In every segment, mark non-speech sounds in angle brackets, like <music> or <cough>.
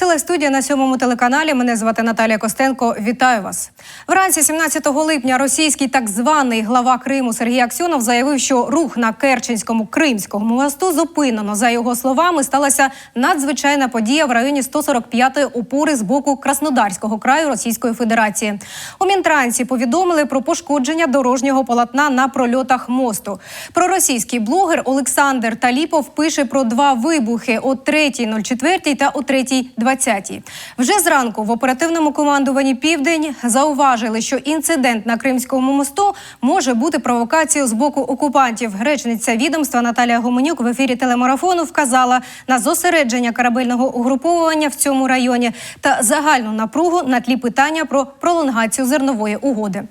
Біла студія на сьомому телеканалі. Мене звати Наталія Костенко. Вітаю вас. Вранці 17 липня російський так званий глава Криму Сергій Аксьонов заявив, що рух на Керченському кримському мосту зупинено. За його словами, сталася надзвичайна подія в районі 145-ї опори з боку Краснодарського краю Російської Федерації. У Мінтрансі повідомили про пошкодження дорожнього полотна на прольотах мосту. Проросійський блогер Олександр Таліпов пише про два вибухи о 3.04 та о 3.20. Вже зранку в оперативному командуванні Південь зауважили, що інцидент на Кримському мосту може бути провокацією з боку окупантів. Речниця відомства Наталія Гуменюк в ефірі телемарафону вказала на зосередження корабельного угруповування в цьому районі та загальну напругу на тлі питання про пролонгацію зернової угоди.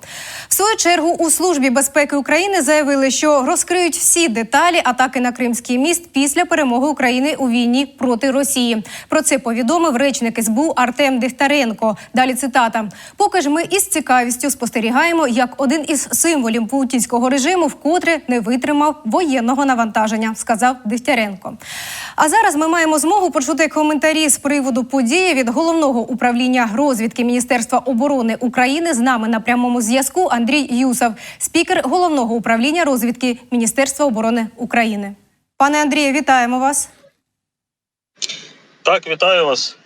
В свою чергу у службі безпеки України заявили, що розкриють всі деталі атаки на Кримський міст після перемоги України у війні проти Росії. Про це повідомив речник СБУ Артем Дихтаренко. Далі цитата: поки ж ми із цікавістю спостерігаємо, як один із символів путінського режиму вкотре не витримав воєнного навантаження, сказав Дихтяренко. А зараз ми маємо змогу почути коментарі з приводу події від головного управління розвідки Міністерства оборони України. З нами на прямому зв'язку Андрій Юсов, спікер головного управління розвідки Міністерства оборони України. Пане Андрію, вітаємо вас. Так, вітаю вас.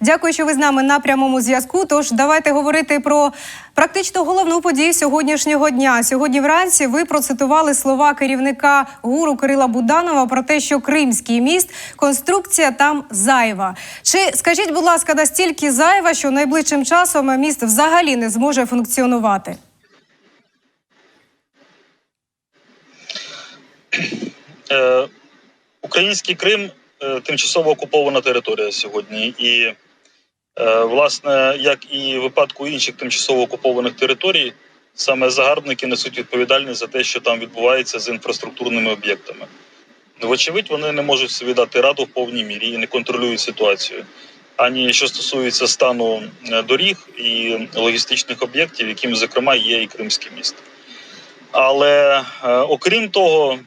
Дякую, що ви з нами на прямому зв'язку. Тож давайте говорити про практично головну подію сьогоднішнього дня. Сьогодні вранці ви процитували слова керівника гуру Кирила Буданова про те, що Кримський міст конструкція там зайва. Чи скажіть, будь ласка, настільки зайва, що найближчим часом міст взагалі не зможе функціонувати? Е, Український Крим тимчасово окупована територія сьогодні, і е, власне, як і в випадку інших тимчасово окупованих територій, саме загарбники несуть відповідальність за те, що там відбувається з інфраструктурними об'єктами. Вочевидь, вони не можуть собі дати раду в повній мірі і не контролюють ситуацію. Ані що стосується стану е, доріг і логістичних об'єктів, яким, зокрема, є і Кримський міст. Але е, окрім того,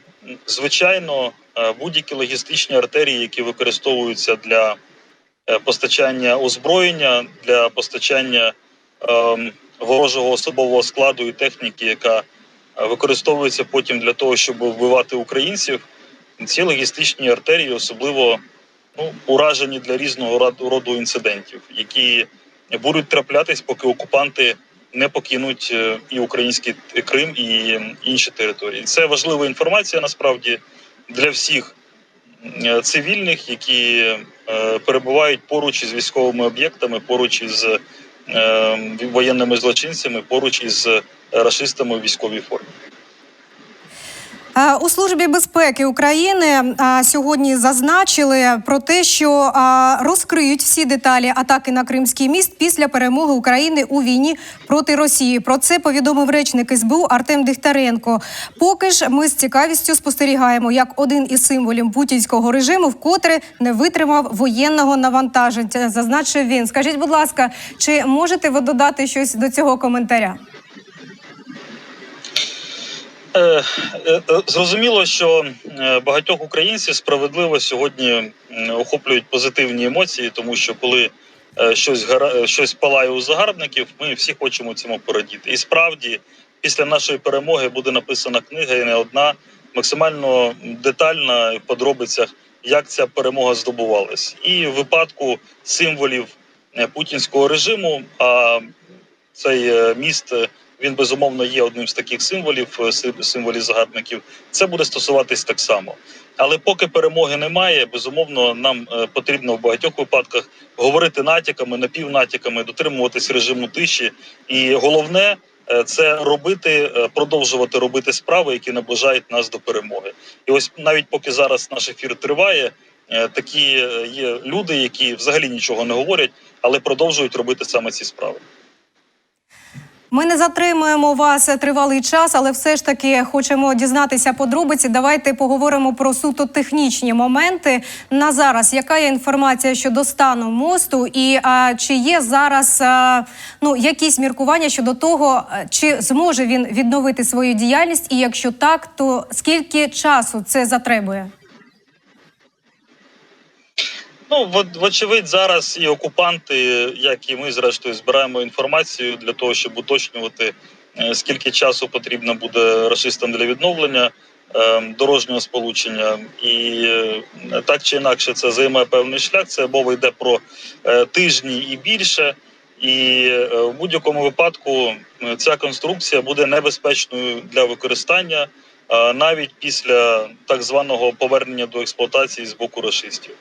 звичайно, е, будь-які логістичні артерії, які використовуються для е, постачання озброєння, для постачання е, ворожого особового складу і техніки, яка е, використовується потім для того, щоб вбивати українців, ці логістичні артерії особливо ну, уражені для різного роду інцидентів, які будуть траплятись, поки окупанти не покинуть е, і український Крим, і інші території. Це важлива інформація насправді для всіх е, цивільних, які е, перебувають поруч із військовими об'єктами, поруч із е, воєнними злочинцями, поруч із расистами у військовій формі. Е, У службі безпеки України е, сьогодні зазначили про те, що е, розкриють всі деталі атаки на Кримський міст після перемоги України у війні проти Росії. Про це повідомив речник СБУ Артем Дихтаренко. Поки ж ми з цікавістю спостерігаємо, як один із символів путінського режиму вкотре не витримав воєнного навантаження. Зазначив він. Скажіть, будь ласка, чи можете ви додати щось до цього коментаря? Е, е, Зрозуміло, що е, багатьох українців справедливо сьогодні охоплюють позитивні емоції, тому що коли щось щось палає у загарбників, ми всі хочемо цьому порадіти. І справді, після нашої перемоги буде написана книга, і не одна, максимально детальна в подробицях, як ця перемога здобувалась. І в випадку символів путінського режиму, а цей міст. Він безумовно є одним з таких символів, е, символів загарбників. Це буде стосуватись так само. Але поки перемоги немає, безумовно, нам е, потрібно в багатьох випадках говорити натяками, напівнатяками, дотримуватись режиму тиші. І головне е, це робити, продовжувати робити справи, які наближають нас до перемоги. І ось навіть поки зараз наш ефір триває, такі є люди, які взагалі нічого не говорять, але продовжують робити саме ці справи. Ми не затримуємо вас тривалий час, але все ж таки хочемо дізнатися подробиці. Давайте поговоримо про суто технічні моменти. На зараз яка є інформація щодо стану мосту, і а, чи є зараз а, ну якісь міркування щодо того, чи зможе він відновити свою діяльність, і якщо так, то скільки часу це затребує? Ну, в- вочевидь, зараз і окупанти, як і ми, зрештою, збираємо інформацію для того, щоб уточнювати, е, скільки часу потрібно буде рашистам для відновлення е, дорожнього сполучення. І е, так чи інакше це займає певний шлях. Це мова йде про тижні і більше. І в будь-якому випадку ця конструкція буде небезпечною для використання навіть після так званого повернення до експлуатації з боку рашистів.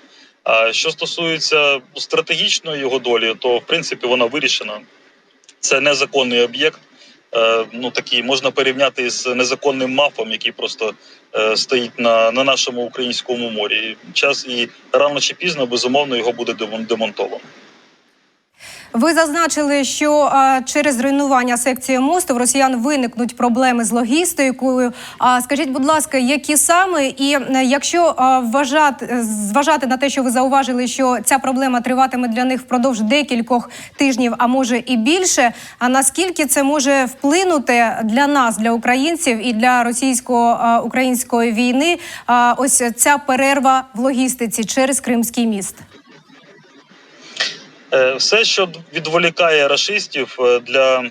А що стосується стратегічної його долі, то в принципі вона вирішена. Це незаконний об'єкт. Е, Ну такий можна порівняти з незаконним мафом, який просто е, стоїть на, на нашому українському морі. Час і рано чи пізно безумовно його буде демон- демонтовано. Ви зазначили, що а, через руйнування секції мосту в росіян виникнуть проблеми з логістикою. А скажіть, будь ласка, які саме, і е, якщо а, вважати зважати на те, що ви зауважили, що ця проблема триватиме для них впродовж декількох тижнів, а може і більше. А наскільки це може вплинути для нас, для українців і для російсько-української війни? А, ось ця перерва в логістиці через Кримський міст? Е, Все, що відволікає рашистів е, для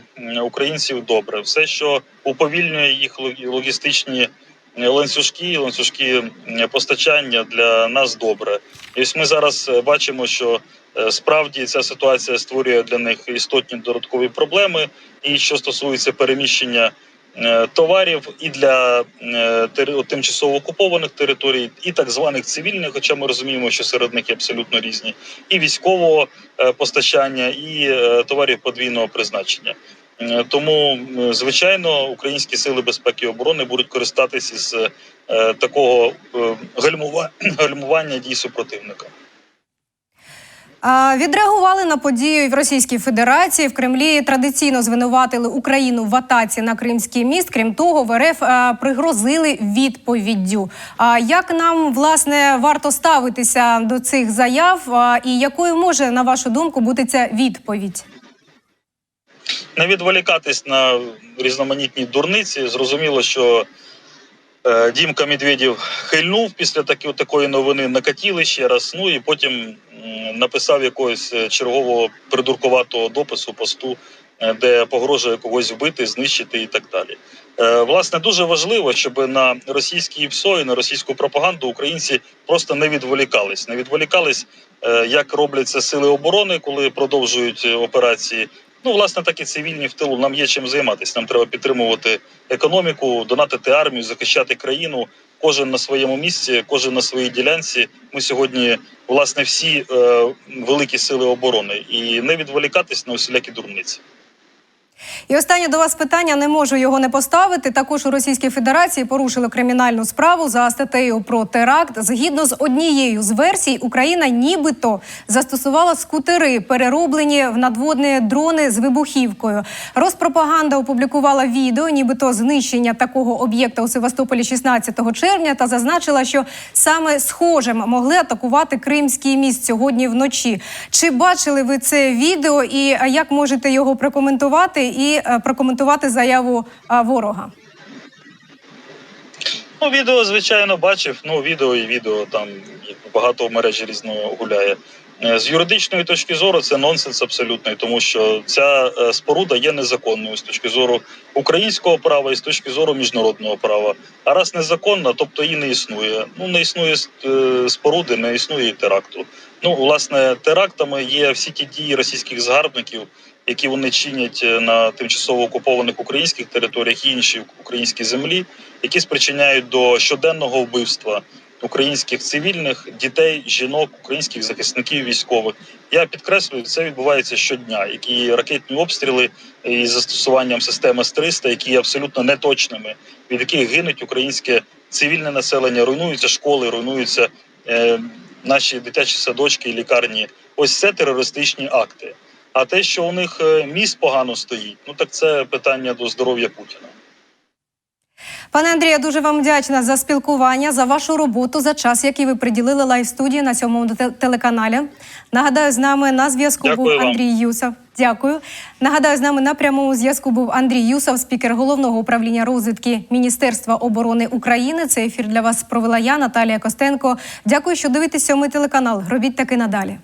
українців, добре. Все, що уповільнює їх лог- логістичні е, ланцюжки, ланцюжки постачання для нас добре. І ось ми зараз бачимо, що справді ця ситуація створює для них істотні додаткові проблеми. І що стосується переміщення товарів і для е, тимчасово окупованих територій, і так званих цивільних, хоча ми розуміємо, що серед них абсолютно різні, і військового е, постачання, і е, товарів подвійного призначення. Е, Тому, звичайно, українські сили безпеки і оборони будуть користатися з е, такого е, <clears throat> гальмування дій супротивника. Відреагували на подію в Російській Федерації. В Кремлі традиційно звинуватили Україну в атаці на Кримський міст. Крім того, в РФ пригрозили відповіддю. А як нам власне варто ставитися до цих заяв? І якою може, на вашу думку, бути ця відповідь? не відволікатись на різноманітні дурниці. Зрозуміло, що е, Дімка Медведєв хильнув після такої новини, накатіли ще раз. Ну і потім написав якогось е, чергового придуркуватого допису посту, е, де погрожує когось вбити, знищити і так далі. Е, Власне, дуже важливо, щоб на російські ПСО і на російську пропаганду українці просто не відволікались. Не відволікались, е, як роблять це сили оборони, коли продовжують е, операції. Ну, власне, так і цивільні в тилу. Нам є чим займатися. Нам треба підтримувати економіку, донатити армію, захищати країну. Кожен на своєму місці, кожен на своїй ділянці. Ми сьогодні, власне, всі е, великі сили оборони і не відволікатись на усілякі дурниці. І останнє до вас питання не можу його не поставити. Також у Російській Федерації порушили кримінальну справу за статтею про теракт. Згідно з однією з версій, Україна нібито застосувала скутери, перероблені в надводні дрони з вибухівкою. Розпропаганда опублікувала відео, нібито знищення такого об'єкта у Севастополі 16 червня, та зазначила, що саме схожим могли атакувати Кримський міст сьогодні вночі. Чи бачили ви це відео, і як можете його прокоментувати і е, прокоментувати заяву ворога? Ну, відео, звичайно, бачив. Ну, відео і відео там багато в мережі різного гуляє. Е, З юридичної точки зору це нонсенс абсолютний, тому що ця е, споруда є незаконною з точки зору українського права і з точки зору міжнародного права. А раз незаконна, тобто її не існує. Ну не існує е, споруди, не існує і теракту. Ну, власне, терактами є всі ті дії російських загарбників, які вони чинять е, на тимчасово окупованих українських територіях і іншій українській землі, які спричиняють до щоденного вбивства українських цивільних дітей, жінок, українських захисників військових. Я підкреслюю, це відбувається щодня. Які ракетні обстріли із застосуванням систем С-300, які є абсолютно неточними, від яких гинуть українське цивільне населення, руйнуються школи, руйнуються е, наші дитячі садочки і лікарні. Ось це терористичні акти. А те, що у них е, міст погано стоїть, ну так це питання до здоров'я Путіна. Пане Андрію, дуже вам вдячна за спілкування, за вашу роботу, за час, який ви приділили лайв студії на цьому телеканалі. Нагадаю, з нами на зв'язку був вам. Андрій Юсов. Дякую. Нагадаю, з нами на прямому зв'язку був Андрій Юсов, спікер головного управління розвідки Міністерства оборони України. Цей ефір для вас провела я, Наталія Костенко. Дякую, що дивитесь сьомий телеканал. Робіть таки надалі.